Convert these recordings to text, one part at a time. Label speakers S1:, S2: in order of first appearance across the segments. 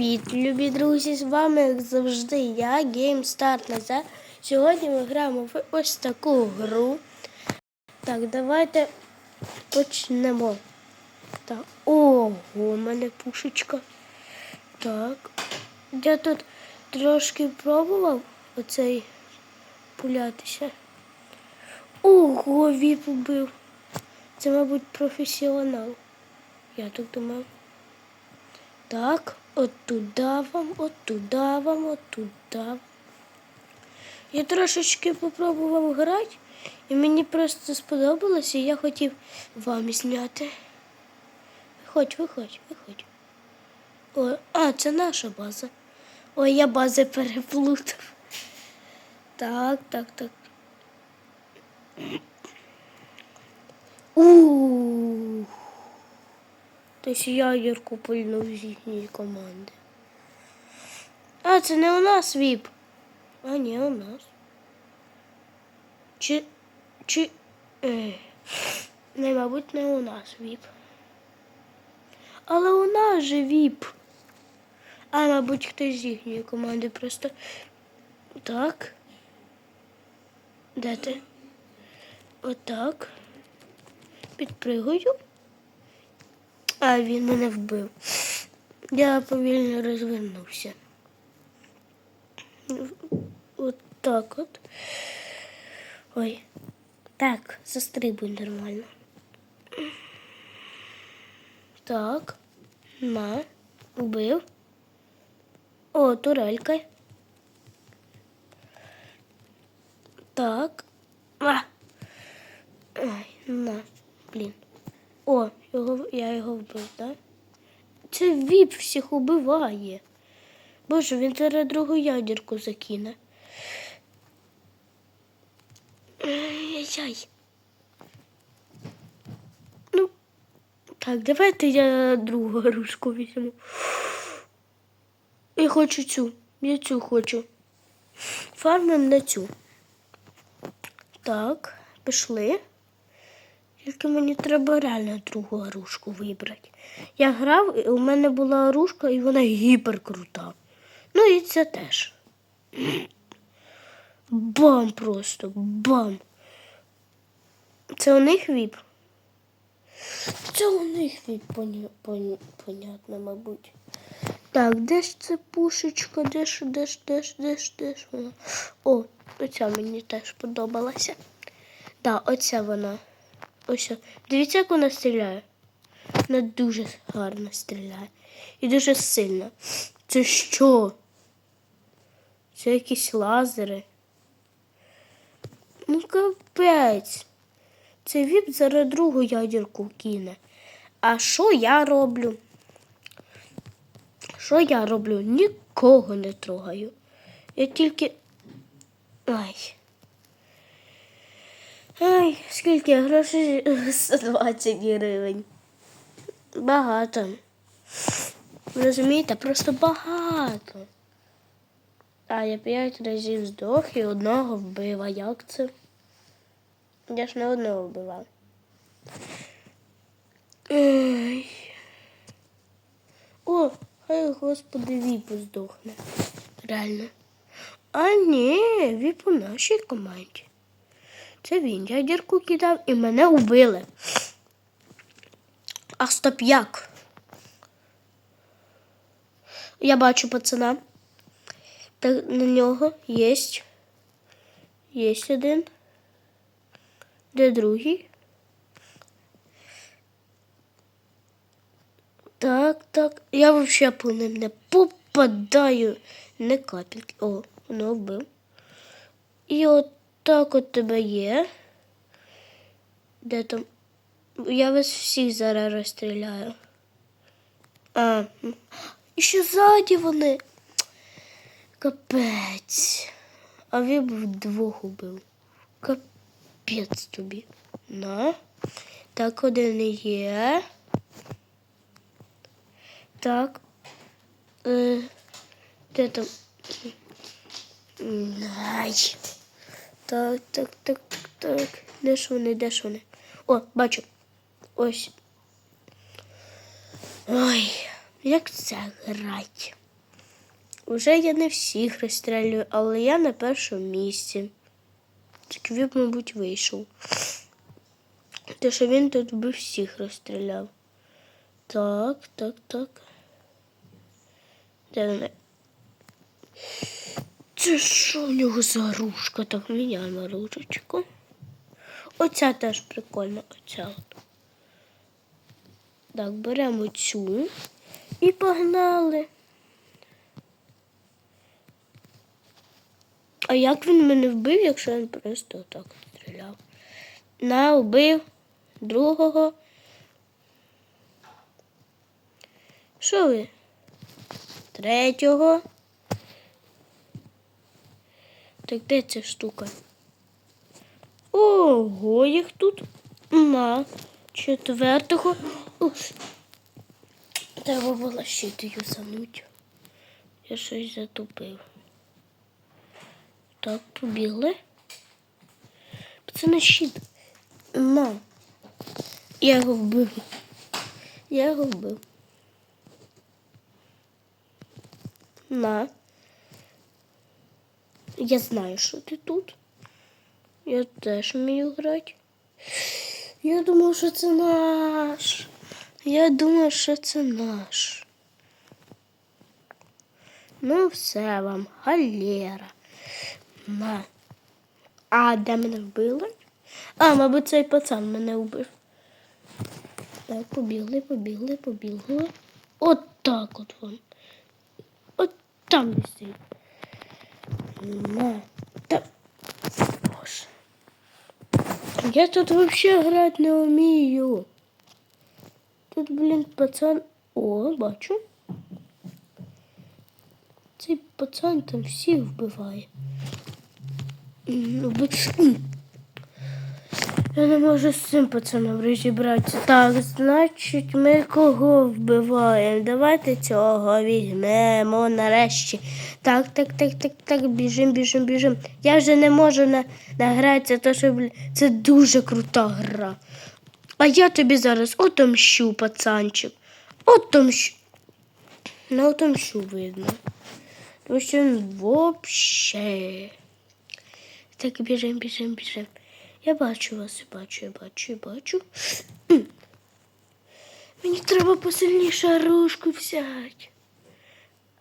S1: Привіт, любі друзі! З вами, як завжди, я, GameStart Назар. Сьогодні ми граємо в ось таку гру. Так, давайте почнемо. Так, ого, у мене пушечка. Так. Я тут трошки пробував оцей пулятися. Ого, віп убив. Це, мабуть, професіонал. Я так думав. Так, от туди вам, от туди вам, от вам. Я трошечки попробував грати, і мені просто сподобалося, і я хотів вам зняти. Виходь, виходь, виходь. О, а, це наша база. Ой, я бази переплутав. Так, так, так. Ух. Тобто я Юрку пильнув з їхньої команди. А, це не у нас віп. А, ні, у нас. Чи. Чи. Е, не, мабуть, не у нас віп. Але у нас же віп. А, мабуть, хтось з їхньої команди просто. Так. Де ти? Отак. Підпригую. А він мене вбив. Я повільно розвернувся. От так от. Ой. Так, застрибуй нормально. Так. На. Убив. О, турелька. Так. А. Ай, на, блін. О, його, я його вбив, так? Це віп всіх убиває. Боже, він зараз другу ядерку закине. Ай-яй. Ну, так, давайте я другу грушку візьму. Я хочу цю. Я цю хочу. Фармим на цю. Так, пішли. Тільки мені треба реально другу грушку вибрати. Я грав, і у мене була грушка, і вона гіперкрута. Ну і це теж. Бам просто, бам. Це у них віп? Це у них віп, поня... поня... понятно, мабуть. Так, де ж це пушечка? Де ж, де ж, де ж, де ж, де ж вона? О, оця мені теж подобалася. Так, оця вона. Ось. Дивіться, як вона стріляє. Вона дуже гарно стріляє. І дуже сильно. Це що? Це якісь лазери. Ну, капець. Це віп зараз другу ядерку кине. А що я роблю? Що я роблю? Нікого не трогаю. Я тільки. Ай. Ай, скільки грошей? 120 гривень. Багато. Розумієте, просто багато. А я п'ять разів здох і одного вбив. Як це? Я ж не одного вбивав. Ой. О, хай господи віпу здохне. Реально. А ні, віп у нашій команді. Це він ядерку кидав і мене вбили. А стоп як? Я бачу пацана. Так на нього є. Є один. Де другий? Так, так. Я взагалі по ним не попадаю. Не капельки. О, воно вбив. І от так от тебе є. Де там? Я вас всіх зараз розстріляю. А, і ще ззаді вони. Капець. А він був двох убив. Капець тобі. На. Так, один є. Так. Е, де там? Ай. Так, так, так, так. Де ж вони, де ж вони? О, бачу. Ось. Ой, як це грати? Вже я не всіх розстрілюю, але я на першому місці. Так він, мабуть, вийшов. Те, що він тут би всіх розстріляв. Так, так, так. Де вони? Це що в нього за ружка? Так, міняємо ружечку. Оця теж прикольна, оця. Так, беремо цю і погнали. А як він мене вбив, якщо він просто отак от стріляв? На, вбив другого. Що ви? Третього. Так де ця штука? Ого, їх тут на четвертого. Треба було щит юзануть. Я щось затупив. Так, побігли. Це не щит. На. Я його вбив. Я його вбив. На. Я знаю, що ти тут. Я теж вмію грати. Я думав, що це наш. Я думав, що це наш. Ну, все вам, галера. На. А де мене вбили? А, мабуть, цей пацан мене вбив. Так, побігли, побігли, побігли. От так от вам. От там висить. На. Та. Боже. Я тут вообще грати не вмію. Тут, блін, пацан. О, бачу. Цей пацан там всіх вбиває. М, ну. Я не можу з цим пацаном розібратися. Так, значить, ми кого вбиваємо? Давайте цього візьмемо нарешті. Так, так, так, так, так, біжим, біжим, біжим. Я вже не можу на, награтися, то що це дуже крута гра. А я тобі зараз отомщу, пацанчик. Отомщу. Не отомщу видно. Тому що він вообще. Так, біжим, біжим, біжим. Я бачу вас, я бачу, я бачу, я бачу. Мені треба посильніше оружку взяти.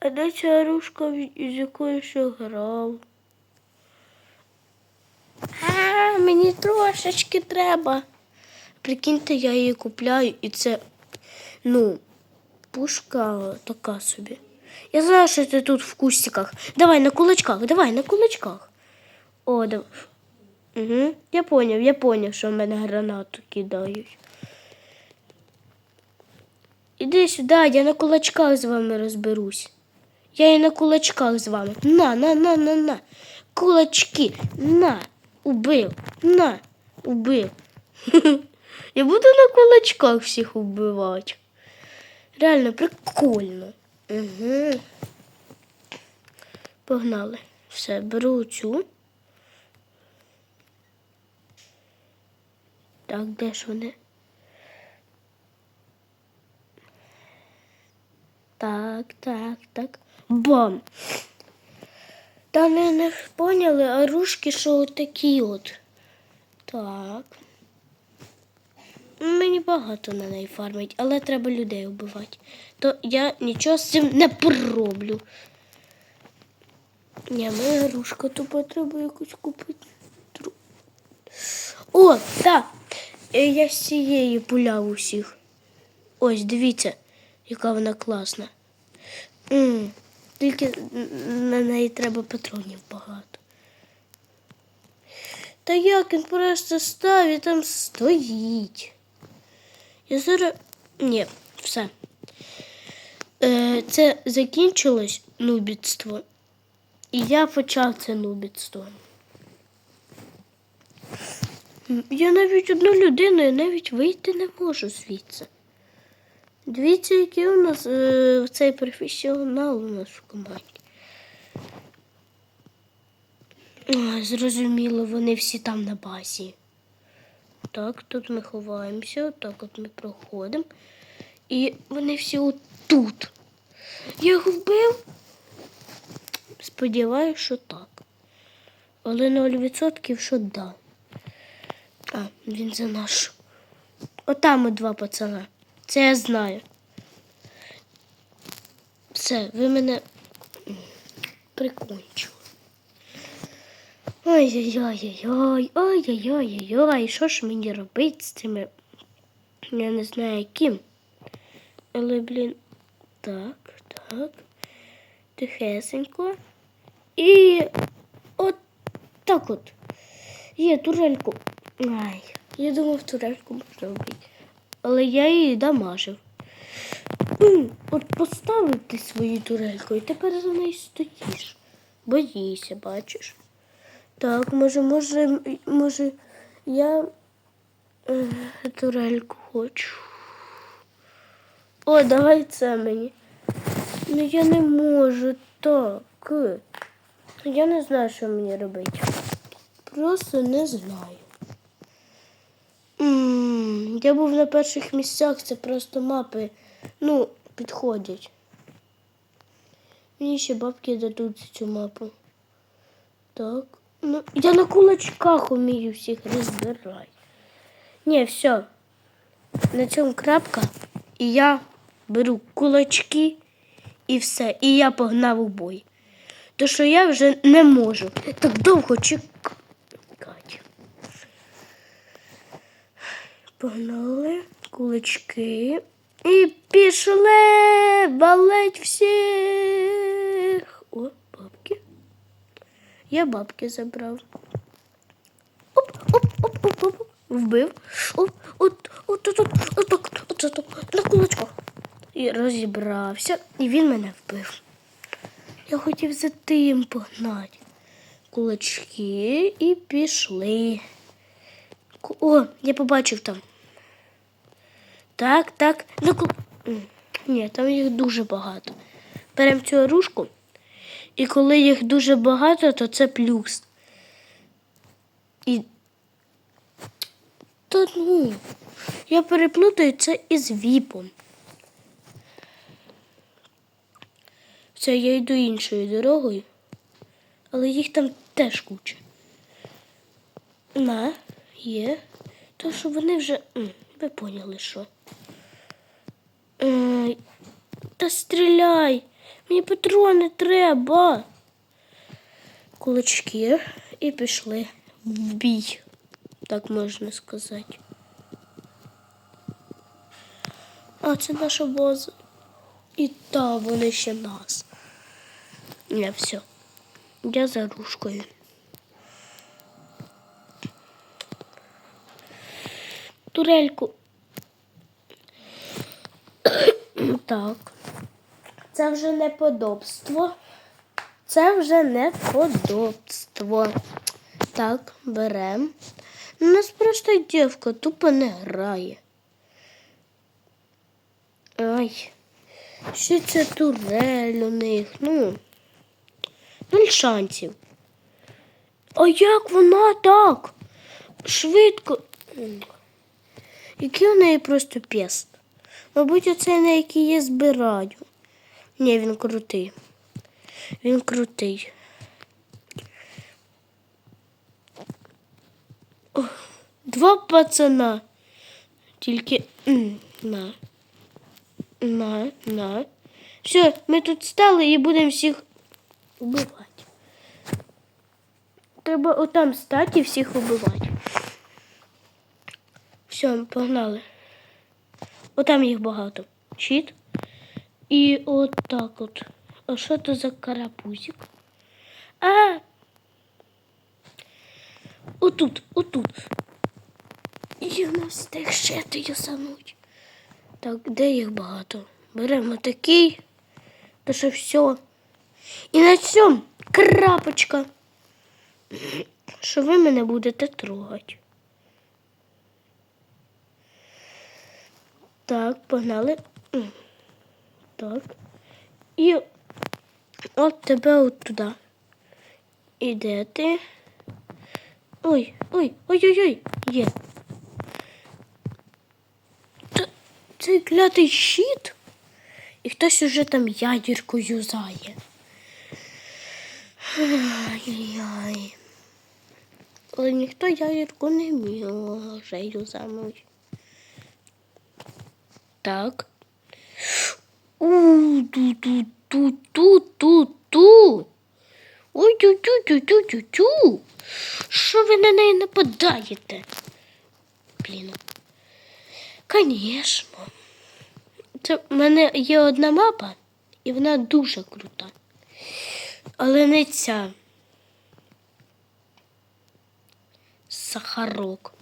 S1: А де ця оружка, з якою ще грав? А, мені трошечки треба. Прикиньте, я її купляю, і це, ну, пушка така собі. Я знаю, що ти тут в кустиках. Давай на кулачках, давай на кулачках. О, давай. Угу. Я поняв, я поняв, що в мене гранату кидають. Іди сюди, я на кулачках з вами розберусь. Я і на кулачках з вами. На, на, на, на, на. Кулачки. На. Убив. На. Убив. Я буду на кулачках всіх убивати. Реально прикольно. Угу. Погнали. Все, беру цю. Так, де ж вони? Так, так, так. Бам! Та не, не поняли, а ружки, що отакі от. Так. Мені багато на неї фармить, але треба людей вбивати. То я нічого з цим не пороблю. Ні, моя ружка тупо треба якусь купити. О, так. Е, Я з цієї пуляв усіх. Ось, дивіться, яка вона класна. м Тільки на неї треба патронів багато. Та як він просто став і там стоїть. Я зараз. Ні, все. Е, це закінчилось нубіцтво. І я почав це нубіцтво. Я навіть одну людину, я навіть вийти не можу звідси. Дивіться, який у нас е, цей професіонал у нас в команді. Ой, зрозуміло, вони всі там на базі. Так, тут ми ховаємося, так от ми проходимо. І вони всі отут. Я їх вбив. сподіваюся, що так. Але 0% що да. А, він за наш. Отам от два пацана. Це я знаю. Все, ви мене прикончили. Ой-ой-ой-ой-ой, ой-ой-ой-ой, що ж мені робити з цими? Я не знаю яким. Але, блін, так, так. Тихесенько. І от так от. Є турельку. Ай, я думав, турельку можна вбити. Але я її дамажив. От поставив ти свою турельку і тепер за нею стоїш. Боїшся, бачиш. Так, може, може, може, я е, турельку хочу. О, давай це мені. Ну я не можу так. Я не знаю, що мені робити. Просто не знаю. Я був на перших місцях, це просто мапи, ну, підходять. Мені ще бабки дадуть цю мапу. Так. Ну, я на кулачках умію всіх розбирати. Ні, все. На цьому крапка. І я беру кулачки і все. І я погнав у бой. То що я вже не можу. Так довго чекати. Погнали кулички і пішли валить всіх. О, бабки. Я бабки забрав. Оп, оп, оп, оп, оп. Вбив. Оп, от, от, от, от, от, так, от, от, от, на кулачко. І розібрався, і він мене вбив. Я хотів за тим погнати. Кулачки і пішли. О, я побачив там. Так, так. На кул... Ні, там їх дуже багато. Беремо цю оружку, і коли їх дуже багато, то це плюс. І. Та ну, я переплутаю це із віпом. Все, я йду іншою дорогою, але їх там теж куча. На, є. То, що вони вже. Ви поняли, що. Е, та стріляй! Мені патрони треба. Кулачки і пішли в бій, так можна сказати. А це наша база. І та вони ще нас. Не, все. Я за ружкою. Турельку. Так. Це вже не подобство. Це вже не подобство. Так, берем. У нас просто дівка тупо не грає. Ай. Що це турель у них? Ну. Нуль шансів. А як вона так? Швидко. Який у неї просто пест? Мабуть, оце на який я збираю. Ні, він крутий. Він крутий. Два пацана. Тільки на. На, на. Все, ми тут стали і будемо всіх вбивати. Треба отам стати і всіх вбивати. Все, погнали. Отам їх багато. Щит. І от так от. А що це за карапузик? А! Отут, отут. Я не встиг ще ти юсануть. Так, де їх багато? Беремо такий. Та що все. І на цьому крапочка. Що ви мене будете трогати. Так, погнали. Так. І от тебе от туди. І де ти? Ой, ой, ой-ой-ой, є. Та цей клятий щит. І хтось уже там ядірку юзає. Ай-яй. Але ніхто ягідку не міг може юзануть. Так. у ту ту ту ту ту ту Ой тю тю тю тю тю тю Що ви на неї нападаєте? Блін. Звісно. Це в мене є одна мапа, і вона дуже крута. Але не ця. Сахарок.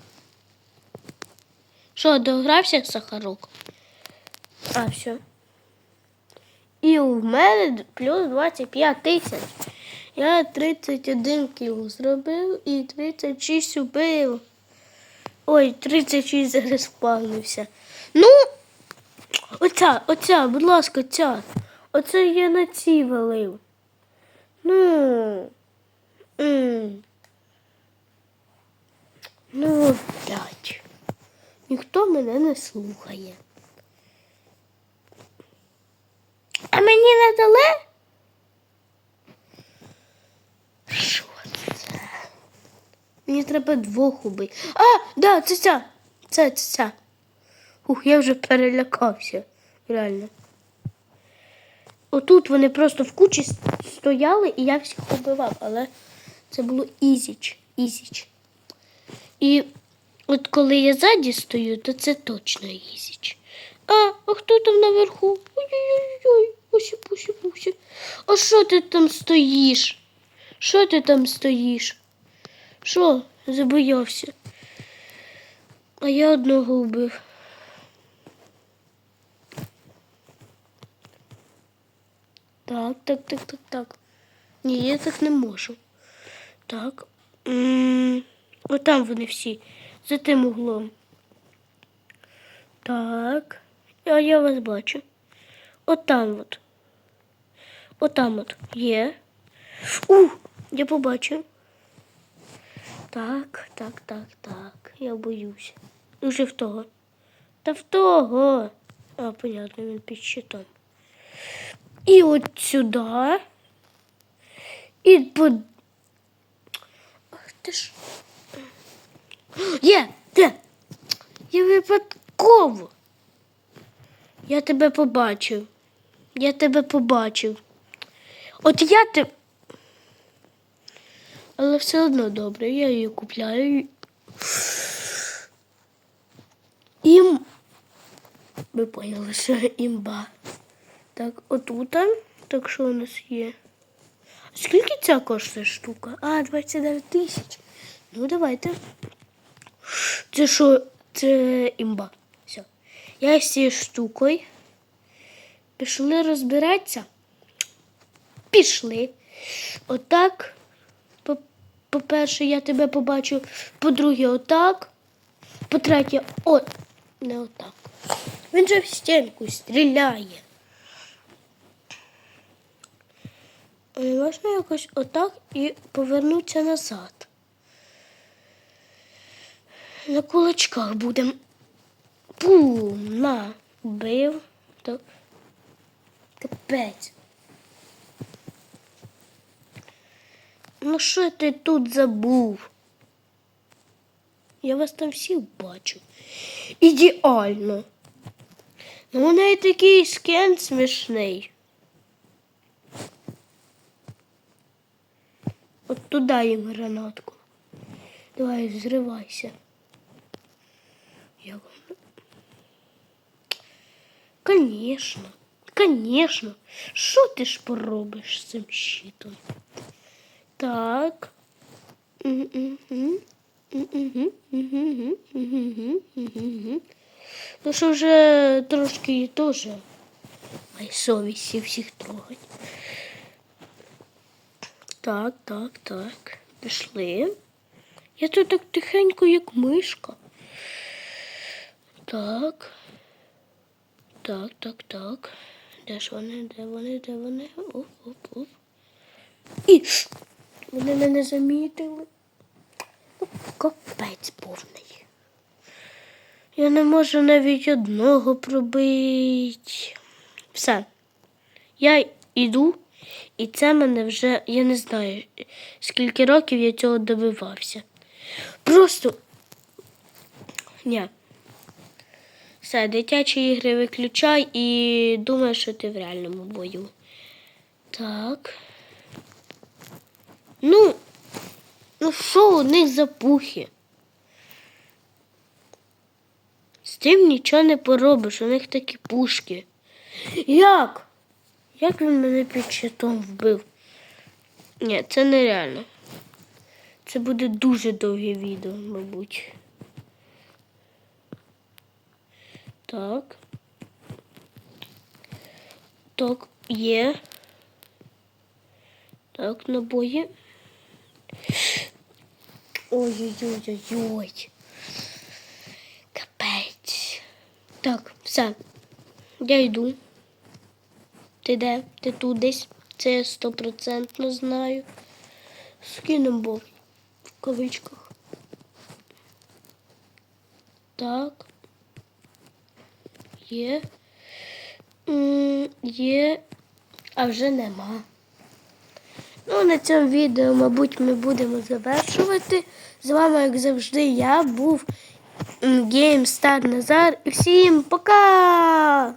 S1: Що, догрався Сахарок? А, все. І у мене плюс 25 тисяч. Я 31 кіл зробив і 36 убив. Ой, 36 зараз спавнився. Ну, оця, оця, будь ласка, ця. Оце я на ці валив. Ну. м. Ну, блядь. Ніхто мене не слухає. А мені? Що це? Мені треба двох убити. А, да, це ця. Це, це ця. Ух, я вже перелякався. Реально. Отут вони просто в кучі стояли, і я всіх убивав, але це було ізіч. Ізіч. І от коли я ззаді стою, то це точно ізіч. А, а хто там наверху? Ой-ой-ой, пусі, пусі, пусі. А що ти там стоїш? Що ти там стоїш? Що? Забоявся. А я одного вбив. Так, так, так, так, так. Ні, я так не можу. Так. М, Отам вони всі. За тим углом. Так. А я вас бачу. Отам от. Отам от є. У! Я побачив. Так, так, так, так. Я боюся. Уже в того. Та в того. А, понятно, він під щитом. І от сюди. І по. Ах ти ж. Є! Де? Я випадково. Я тебе побачив. Я тебе побачив. От я те. Але все одно добре, я її купляю. Ім. Ви поняли, що імба. Так, отута. Так що у нас є? Скільки ця коштує штука? А, 29 тисяч. Ну, давайте. Це що? Це імба. Все. Я з цією штукою. Пішли розбиратися. Пішли. Отак. По- По-перше, я тебе побачу. По-друге, отак. По-третє, от. Не отак. Він же в стінку стріляє. А можна якось отак і повернутися назад. На кулачках будемо. Пум, на, бив. Так. Капець. Ну що ти тут забув? Я вас там всіх бачу. Ідеально. Ну, у неї такий скен смішний. От туди їм гранатку. Давай, взривайся. Як воно? Конечно, конечно. Що ти ж поробиш з цим щитом? Так. Ну що вже трошки теж має совісті всіх трогать. Так, так, так. Пішли. Я тут так тихенько, як мишка. Так. Так, так, так. Де ж вони? Де вони? Де вони? Оп, оп, оп. І вони мене замітили. Ну, Капець повний. Я не можу навіть одного пробити. Все. Я йду І це мене вже, я не знаю, скільки років я цього добивався. Просто. Ні. Все, дитячі ігри виключай і думай, що ти в реальному бою. Так. Ну, ну що у них за пухи? З тим нічого не поробиш, у них такі пушки. Як? Як він мене під щитом вбив? Ні, це нереально. Це буде дуже довге відео, мабуть. Так. Так, є. Так, набої. Ой-ой-ой-ой. Капець. Так, все. Я йду. Ти де? Ти тут десь? Це я стопроцентно знаю. Був в кавичках. Так. Є. Є. А вже нема. Ну, на цьому відео, мабуть, ми будемо завершувати. З вами, як завжди, я був GameStar Назар. І всім пока!